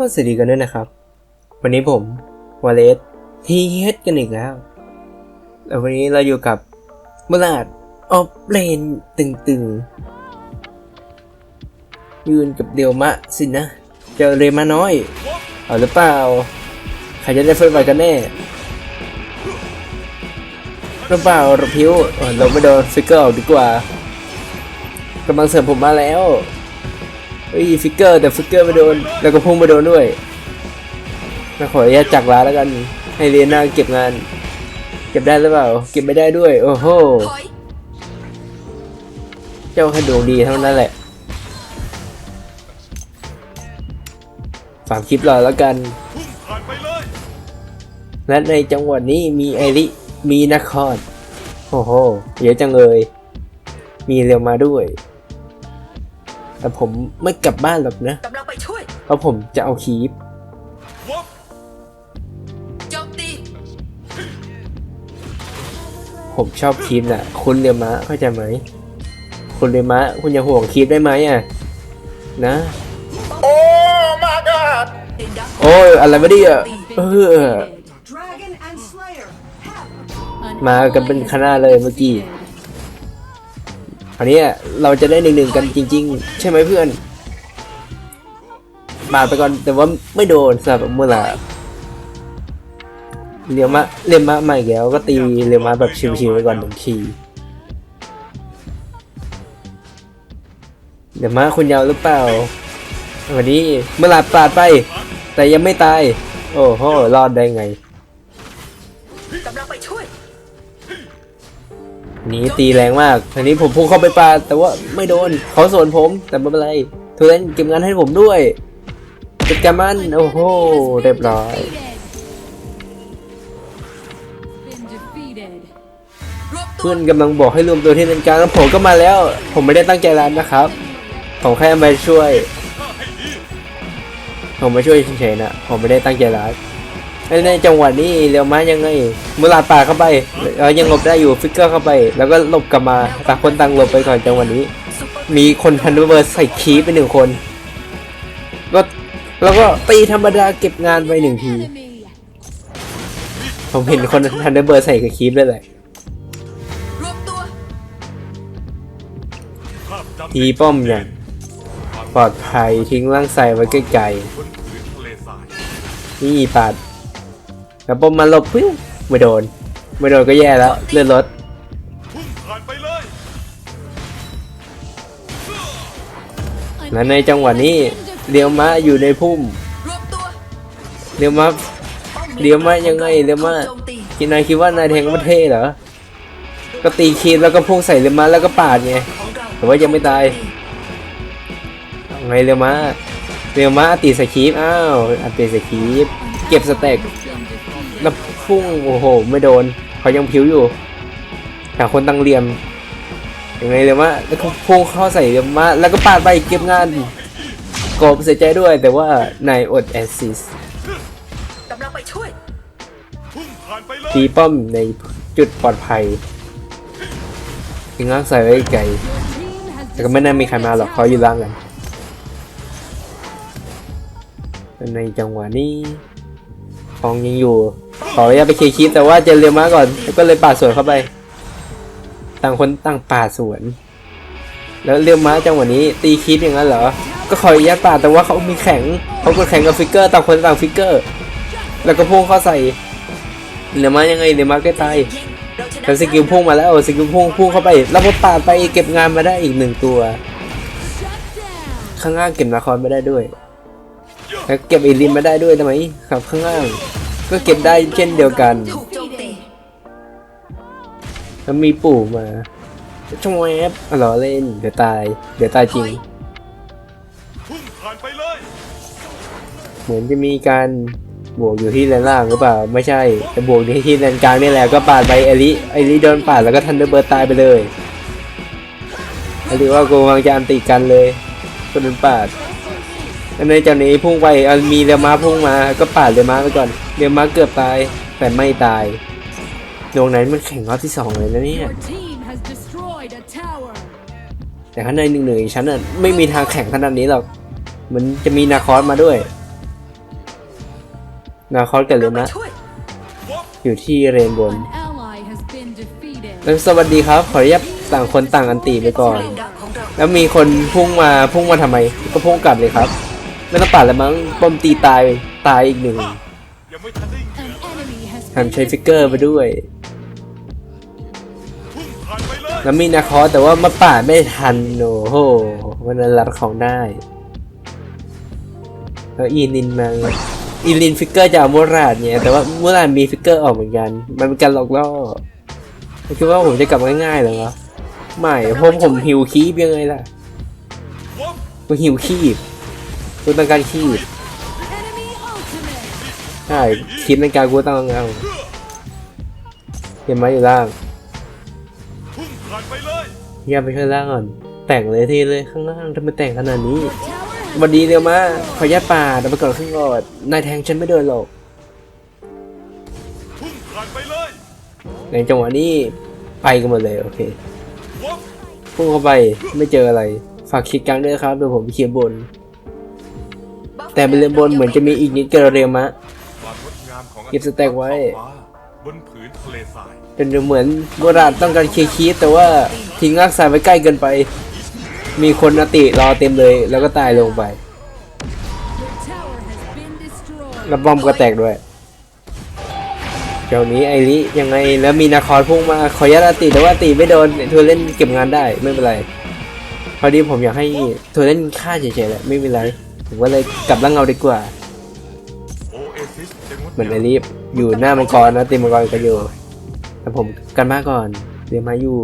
ก็สวัสดีกันด้วยนะครับ วันนี้ผมวาเลสทีเฮดกันอีกแล้วแล้ววันนี้เราอยู่กับเมลาดออฟเลนตึงๆ ยืนกับเดียวมะสินะ เจอเรมาน้อย เอาหรือเปล่า ใครจะได้เฟิร์สไฟกันแน่หรือเปล่าเราพิวเออเราไม่โดนฟิกเกอร์ออกดีกว่ากำลังเสริมผมมาแล้ว เฮ้ยฟิกเกอร์แต่ฟิกเกอร์ไม่โดน แล้วก็พุ่งไม่โดนด้วยมาขออนุญาตจักรลาแล้วกัน ให้เรียนหน้าเก็บงาน เก็บได้หรือเปล่า เก็บไม่ได้ด้วย โอ้โห เจ้าแค่ดวงดีเท่านั้นแหละฝากคลิปรอแล้วกัน และในจังหวัดนี้มีไอริ มีนคร โอ้โห เยอะจังเลย มีเรียวมาด้วย แต่ผมไม่กลับบ้านหรอกนะกำลังไปช่วยเพราะผมจะเอาคีปวับโจมตีผมชอบคีปน่ะ คุณเรียวมะเข้าใจไหมคุณเรียวมะ คุณอย่าห่วงคีปได้ไหมอะ นะ โอ้มาดาดดินดักโอ้ยอะไรไม่ดีอะเออ Dragon and Slayer have มากันเป็นคณะเลยเมื่อกี้ คราวนี้เราจะได้หนึ่งหนึ่งๆกันจริง ๆ ใช่ไหมเพื่อน บาดไปก่อนแต่ว่าไม่โดนสำหรับมือไหร่เรียวมะเรียมะใหม่แล้วก็ตีเรียวมะแบบชิวๆไปก่อนหนึ่งทีเดี๋ยวมะคุณยาวหรือเปล่า วันนี้เมื่อไหร่ปาดไป แต่ยังไม่ตาย โอ้โห รอดได้ไง หนีตีแรงมากทีนี้ผมพุ่งเข้าไปปาแต่ว่าไม่โดนเขาสวนผมแต่ไม่เป็นไรทุเรนเก็บงานให้ผมด้วยจัดการมันโอ้โหเรียบร้อยเพื่อนกำลังบอกให้รวมตัวที่เลนกลางแล้วผมก็มาแล้ว ผมไม่ได้ตั้งใจรันนะครับ ผมแค่มาช่วย ผมมาช่วยเฉยๆนะ ผมไม่ได้ตั้งใจรัน ในจังหวะนี้เรียวมายังไงเมื่อลาดป่าเข้าไปเรายังหลบได้อยู่ฟิกเกอร์เข้าไป แล้วก็หลบกลับมาต่างคนต่างหลบไปก่อนจังหวะนี้ มีคนทันเดอร์เบิร์ดใส่คีปไปหนึ่งคนก็แล้วก็ตีธรรมดาเก็บงานไปหนึ่งทีผมเห็นคนทันเดอร์เบิร์ดใส่กับคีปเลยแหละทีป้อมอย่างปลอดภัยทิ้งร่างใส่ไว้ใกล้บนผืนทะเลทรายๆนี่ปาด แล้วป้อมมาหลบปิ้วไม่โดน ไม่โดนก็แย่แล้วเลื่อนรถพุ่งผ่านไปเลยและในจังหวะนี้เลียวมะอยู่ในพุ่มรวบตัวเลียวมะป้อมเดี๋ยวมายังไงเดี๋ยวมาโจมตีกินนายคิดว่านายแทงก็ประเทศเหรอก็ตีคีปแล้วก็พุ่งใส่เลียวมะแล้วก็ปาดไงของเราแต่ว่ายังไม่ตายเอาไงเรียวมาเรียวมาอัดตีสคริปต์อ้าวอัดตีสคริปต์เก็บสเต็กแล้ว พุ่งโอ้โห ไม่โดนเขายังผิวอยู่หาคนตั้งเหลี่ยมยังไงเรียวมาแล้วก็พุ่งเข้าใส่เรียวมาแล้วก็ปาดไปเก็บงานกบเสียใจด้วย แต่ว่านายอดแอสซิสกำลังไปช่วยพุ่งผ่านไปเลยตีป้อมในจุดปลอดภัยทิ้งร่างใส่ไว้ไกล Your team has แต่ก็ไม่น่ามีใครมาหรอกเขาอยู่ล่างกันในจังหวะนี้ฟองยังอยู่ ขออนุญาตไปเคลียร์คลิปแต่ว่าเจอเรียวมาก่อนแล้วก็เลยปาดสวนเข้าไป ต่างคนต่างปาดสวน แล้วเรียวมาจังหวะนี้ตีคลิปอย่างนั้นเหรอ ก็ขออนุญาตปาดแต่ว่าเขามีแข็งเขากดแข่งกับฟิกเกอร์ต่างคนต่างฟิกเกอร์ แล้วก็พุ่งเข้าใส่เรียวมายังไงเรียวมาก็ตายแล้วสกิลพุ่งมาแล้วสกิลพุ่งพุ่งเข้าไปแล้วพอปาดไปเก็บงานมาได้อีกหนึ่งตัว ข้างล่างเก็บนาคอนไม่ได้ด้วยแล้วเก็บอีลินมาได้ด้วยทำไมครับข้างล่าง ก็เก็บได้เช่นเดียวกันถูกโจมตีแล้วมีปู่มาช่องแวบอ๋อเหรอเล่น เดี๋ยวตาย เดี๋ยวตายจริง พุ่งผ่านไปเลย เหมือนจะมีการบวกอยู่ที่แลนล่างหรือเปล่า ไม่ใช่แต่บวกอยู่ที่แลนกลางนี่แหละก็ปาดไปเอลิเอลิโดนปาดแล้วก็ทันเดอร์เบิร์ดตายไปเลยหรือว่าโกวังจะอันติกันเลยก็โดนปาดแล้วในจากนี้พุ่งไปเอามีเรือม้าพุ่งมาก็ปาดเรือม้าไปก่อน เรือม้าเกือบตาย แต่ไม่ตาย ดวงไหนมันแข่งรอบที่สองเลยนะเนี่ย Your team has destroyed a tower. แต่ข้างในหนึ่งหนึ่งฉันอะไม่มีทางแข่งขนาดนี้หรอก มันจะมีนาคอสมาด้วย นาคอสกับเรเราไปมะช่วยอยู่ที่เรนบน An ally has been defeated. แล้วสวัสดีครับ ขออนุญาตต่างคนต่างอันตีไปก่อนเลนดาของเราแล้วมีคนพุ่งมาพุ่งมาทำไม ก็พุ่งกลับเลยครับ ไม่ต้องปัดแล้วมั้งป้อมตีตายตายอีกหนึ่ง ยังไม่ทันได้เห An งื่อ enemy has ทำใช้ฟิกเกอร์ไปด้วย พุ่งผ่านไปเลย แล้วมีนาคอสแต่ว่ามาปาดไม่ทันโอ้โหมันรัดของได้แล้วอีนินมาอีลินฟิกเกอร์จะเอามูราดเนี่ย แต่ว่ามูราดมีฟิกเกอร์ออกเหมือนกัน มันเป็นการหลอกล่อไม่คิดว่าผมจะกลับง่ายๆเหรอวะไม่เพราะผมหิวคีบยังไงล่ะวับกูหิวคีบกูต้องการคีบ enemy ultimate. ใช่คีบในการกูต้องเอาเห็นไหมอยู่ล่างพุ่งผ่านไปเลยอย่าไปข้างล่างก่อน แต่งเลยทีเลยข้างล่างทำไมแต่งขนาดนี้ Your tower has วันดีเดียวมาขอแยกป่าเดี๋ยวไปก่อนขึ้นก่อนนายแทงฉันไม่เดินหรอกพุ่งผ่านไปเลยในจังหวะนี้ไปกันหมดเลยโอเควับพุ่งเข้าไปไม่เจออะไร ฝากคลิกกลางด้วยครับเดี๋ยวผมเคลียร์บน แต่บริเวณบนเหมือนจะมีอีกนิดเกระเรียมะ เก็บสแต็กไว้ท้องฟ้าบนผืนทะเลทรายเป็นเหมือนโบราณต้องการเคลียร์คีฟแต่ว่าทิ้งรากสายไว้ใกล้เกินไป มีคนอติรอเต็มเลยแล้วก็ตายลงไป your tower has been destroyed. แล้วบอมก็แตกด้วยเจ้านี้ไอริยังไงแล้วมีนาคอร์พุ่งมาขอยัดอติแต่ว่าอติไม่โดนเธอเล่นเก็บงานได้ไม่เป็นไรพอดีผมอยากให้เธอเล่นฆ่าเฉยๆแหละไม่เป็นไรผมก็เลยกลับร่างเงาดีกว่า เหมือนไอริอยู่หน้ามังกรนะตีมังกรกันอยู่แต่ผมกันมาก่อนเรียนมาอยู่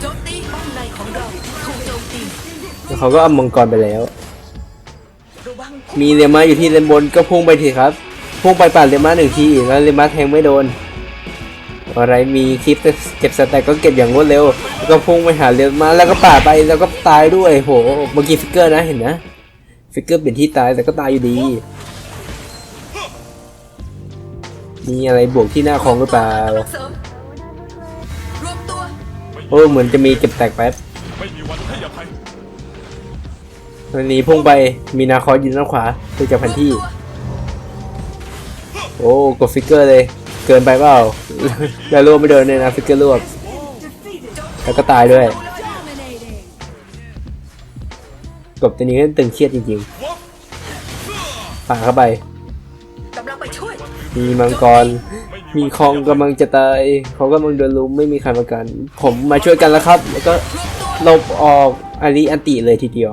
โจมตีป้อมในของเราถูกโจมตีแล้วเขาก็เอามังกรไปแล้ว ระวังมีเรียมาอยู่ที่เลนบนก็พุ่งไปทีครับ พุ่งไปปาดเรียมาหนึ่งทีแล้วเรียมาแทงไม่โดน อะไรมีคลิปเก็บสแต็กก็เก็บอย่างรวดเร็วแล้วก็พุ่งไปหาเรียมาแล้วก็ป่าดไปแล้วก็ตายด้วยโหเมื่อกี้ฟิกเกอร์นะเห็นนะฟิกเกอร์เป็นที่ตายแต่ก็ตายอยู่ดี มีอะไรบวกที่หน้าคองหรือเปล่ากำลังเสริมรวมตัวโอ้เหมือนจะมีเก็บแตกแป๊บไม่มีวันให้อภัยวันนี้พุ่งไปมีนาคอสยืนด้านขวาดูจากแผนที่ โอ้กดฟิกเกอร์เลย เกินไปเปล่า แล้วรวบไม่เดินเลยนะฟิกเกอร์รวบ Defeated. แล้วก็ตายด้วย Dominating. กบตัวนี้ก็ตึงเครียดจริงวับๆป่าเข้าไป มีมังกร มีคองกำลังจะตายเขากำลังเดินลุมไม่มีใครมากัน ผมมาช่วยกันแล้วครับ แล้วก็หลบออกอาริอันติเลยทีเดียว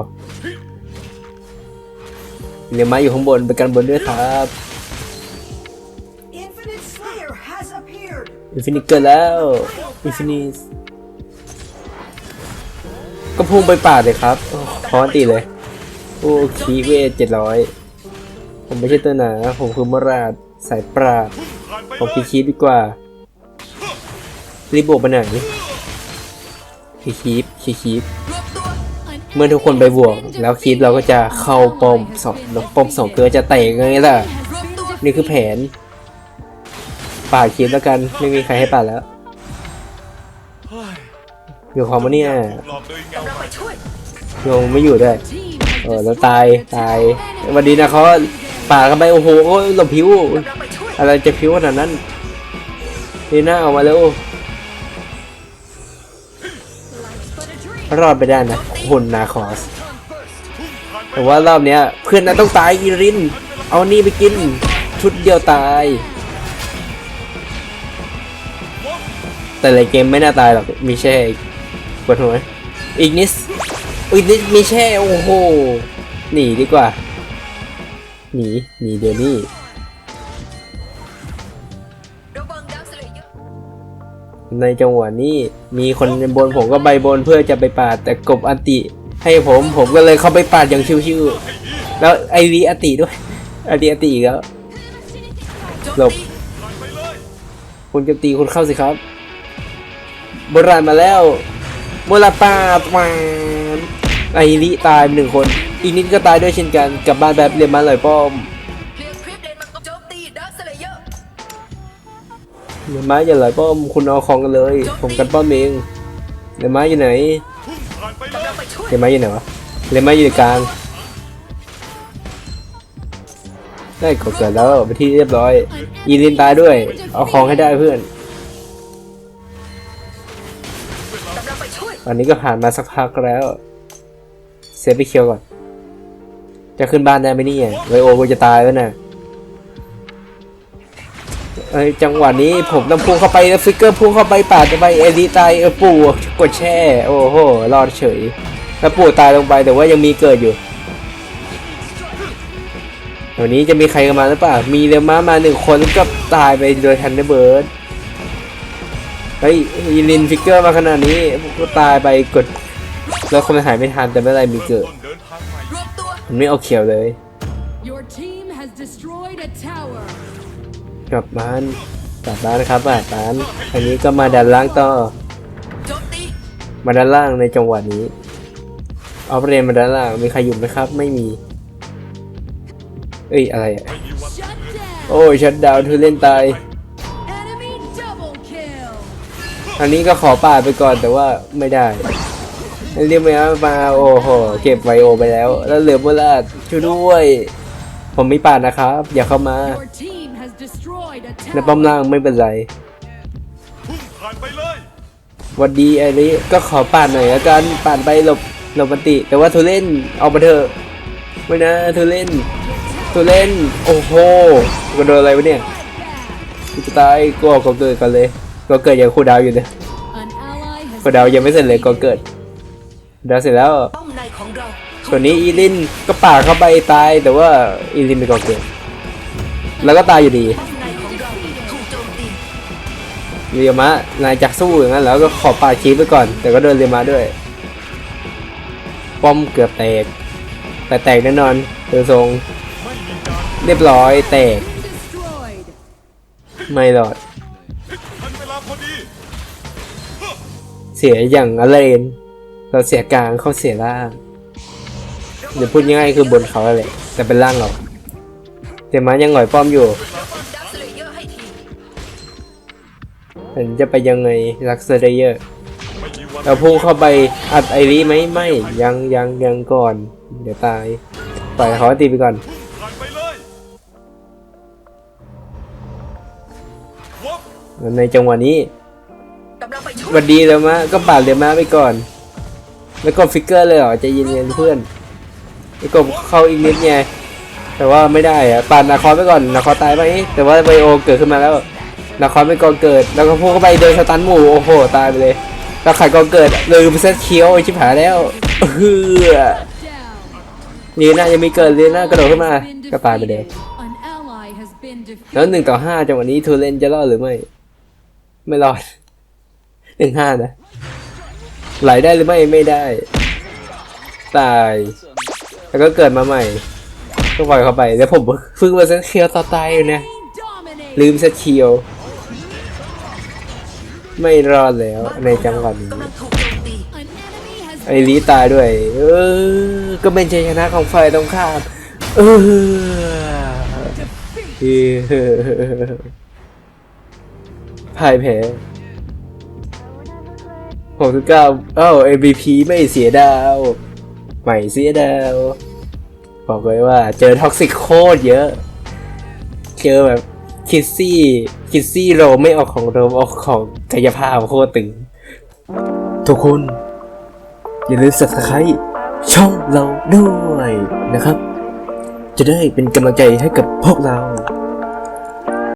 เหลือไม้อยู่ข้างบนไปกันบนด้วยครับ Infinite Slayer has appeared. อินฟินิตเกิดแล้วอินฟินิตก็พุ่งไปป่าดเลยครับโอ้ขออันติเลย โอ้คีเวทเจ็ดร้อยผมไม่ใช่ตัวหนาผมคือมราด สายปราบผ่านไปผมเลคียคีดีกว่ารีบบวกไปไหนคีคีคีคีเมื่อทุกคนไปบวก แล้วคีดเราก็จะเข้าป้อมสองแล้วป้อมสองเกลือจะเตะไงล่ะ นี่คือแผน ป่าคีแล้วกันไม่มีใครให้ป่าแล้วอยู่ของมาเนี่ยโยเงากำลังไปช่วยยงไม่อยู่ด้วยเออแล้วตายตายวันดีนะเขา ป่าดเข้าไปโอ้โหหลบผิวกำลังไปช่วอะไรจะผิวขนาดนั้นดีน่าออกมาเร็วรอดไปได้นะหุ่นนาคอส แต่ว่ารอบเนี้ย เพื่อนน่ะต้องตายอีริน เอานี่ไปกิน ชุดเดียวตาย แต่ในเกมไม่น่าตายหรอกมีแช่ปวดหัวอีกนิดอีกนิดมีแช่โอ้โหหนีดีกว่า หนีหนีเดี๋ยวนี้ในจังหวะนี้มีคนบนผมก็ใบบนเพื่อจะไปปาด แต่กบอติ ให้ผมผมก็เลยเข้าไปปาดอย่างชิวๆแล้วไอรีอติด้วยอรีอันติอีกแล้วหลบตีผ่านไปเลยคุณจะตีคุณเข้าสิครับโบราณมาแล้วโมลาปาดมาไอริตายไปหนึ่งคน อีกนิดก็ตายด้วยเช่นกันกลับบ้านแบบเรียนมาเลยป้อมเรียร์คลิปเลนมังกรโจมตีดักสเลเยอยนมาอย่าไหลป้อมคุณเอาของกันเลย ผมกันป้อมเองเรียนมาอยู่ไหนเรียนมาอยู่ไหนวะเรียนมาอยู่กลางได้กดเกิดแล้วไปที่เรียบร้อย อีลินตายด้วย เอาของให้ได้เพื่อนกำลันนี้ก็ผ่านมาสักพักแล้ว เซฟไปเคียวก่อน จะขึ้นบ้านได้ไหมเนี่ยไวโอกูจะตายแล้วนะเอ้ยจังหวะนี้ผมต้องพุ่งเข้าไปแล้วฟิกเกอร์พุ่งเข้าไปปาดจะไปเอลิตายเออปู่กดแช่ โอ้โหรอดเฉย แล้วปู่ตายลงไปแต่ว่ายังมีเกิดอยู่วันนี้จะมีใครกันมาหรือเปล่า มีเรือม้ามาหนึ่งคนก็ตายไปโดยทันเดอร์เบิร์ดเฮ้ยอีลินฟิกเกอร์มาขนาดนี้ก็ตายไปกดแล้วคนหายไม่ทันแต่ไม่เป็นไรมีเกิด มตัวมันไม่เอาเขียวเลย Your team has destroyed a tower. กลับบ้านกลับบ้านนะครับบ้านบ้านอันนี้ก็มาดันล่างต่อโจมตีมาด้านล่างในจังหวะนี้ เอาประเด็นมาด้านล่างมีใครอยู่ไหมครับ ไม่มี เอ้ยอะไรอะไม่มีวัน Shut down. โอ้ยชัดดาวน์เธอเล่นตาย Enemy double kill. อันนี้ก็ขอป่าดไปก่อนแต่ว่าไม่ได้ เรียกมามาโอ้โหเก็บไวโอไปแล้ว แล้วเหลือโบลาดช่วยด้วย ผมไม่ป่าดนะครับ อย่าเข้ามา Your team has destroyed a ในป้อม tower. ล่างไม่เป็นไรพุ่งผ่านไปเลยหวันดีไอ้นี้ก็ขอป่าดหน่อยละกันป่าดไปหลบหลบมันติ แต่ว่าเธอเล่นเอามาเถอะไม่นะเธอเล่นเธอเล่นโอ้โหกระโดดอะไรวะเนี่ยกูจะตายกูออกก็เกิดกันเลยก็เกิดยังคูลดาวน์อยู่เลย An ally has คูลดาวน์ยังไม่เสร็จเลยก็เกิด ดาวเสร็จแล้วป้อมในของเราส่วนนี้อีลินก็ป่าเข้าไปตายแต่ว่าอีลินเป็นก็เกิดแล้วก็ตายอยู่ดีป้อมในของเราถูกโจมตีเรียมะนายจักสู้อย่างนั้นแล้วก็ขอป่าดคีบไปก่อน แต่ก็โดนเรียมะด้วย ป้อมเกือบแตก แต่แตกแน่นอนเธอทรง เรียบร้อยแตก ไม่รอด ทันเวลาพอดี เสียอย่างอเลน เราเสียกลางเขาเสียล่างหรือพูดง่ายๆคือบนเขาอะไรแต่เป็นล่างเราเดี๋ยวมายังหงอยป้อมอยู่แล้วป้อมดักสเลเยอร์ให้ทีเห็นจะไปยังไงลักเซเยอร์ไม่มีวันเราพุ่งเข้าไปอัดไอรีไหมไม่ยังยังยังก่อน เดี๋ยวตายปล่อยเขาตีไปก่อนผ่านไปเลยวับในจังหวะนี้กำลังไปช่วยหวันดีเดี๋ยวมาก็ปาดเดี๋ยวมาไปก่อน แล้วก็ฟิกเกอร์เลยเหรอใจะเย็นๆเพื่อนแล้วก็เข้าอีกนิดไงแต่ว่าไม่ได้อะปาดนาคอสไปก่อนนาคอสตายไหมแต่ว่าไบโอเกิดขึ้นมาแล้วนาคอสไม่ก่อนเกิด แล้วก็พุ่งเข้าไปเดินสตันหมู่โอ้โหตายไปเลยแล้วใครก่อนเกิดลืมเซตเคียวไอชิบหายแล้วเฮือ Down. ลีน่ายังมีเกิดลีน่ากระโดดขึ้นมาก็ตายไปเลยแล้วหนึ่งต่อห้าจังหวะนี้ทูเลนจะรอดหรือไม่ ไม่รอดหนึ่งห้านะ ไหลได้หรือไม่ไม่ได้ ตาย แล้วก็เกิดมาใหม่ก็ปล่อยเขาไปแล้วผมฝึกมาเซตเคียวต่อตายอยู่นี่ย Dominate. ลืมเซตเคียว ไม่รอดแล้วในจังหวะนี้กำลังถูกโจมตี An enemy has ไอรีตายด้วย เออ ก็เป็นชัยชนะของฝ่ายตรงข้ามเออพ่ายแพ้ หกสิบเก้าเอ้า MVP ไม่เสียดาว ใหม่เสียดาว บอกไว้ว่า เจอท็อกซิกโคตรเยอะ เจอแบบคิดซี่ คิดซี่โรไม่ออกของโรออกของกายภาพโคตรตึง ทุกคน อย่าลืม subscribe ช่องเราด้วยนะครับ จะได้เป็นกำลังใจให้กับพวกเรา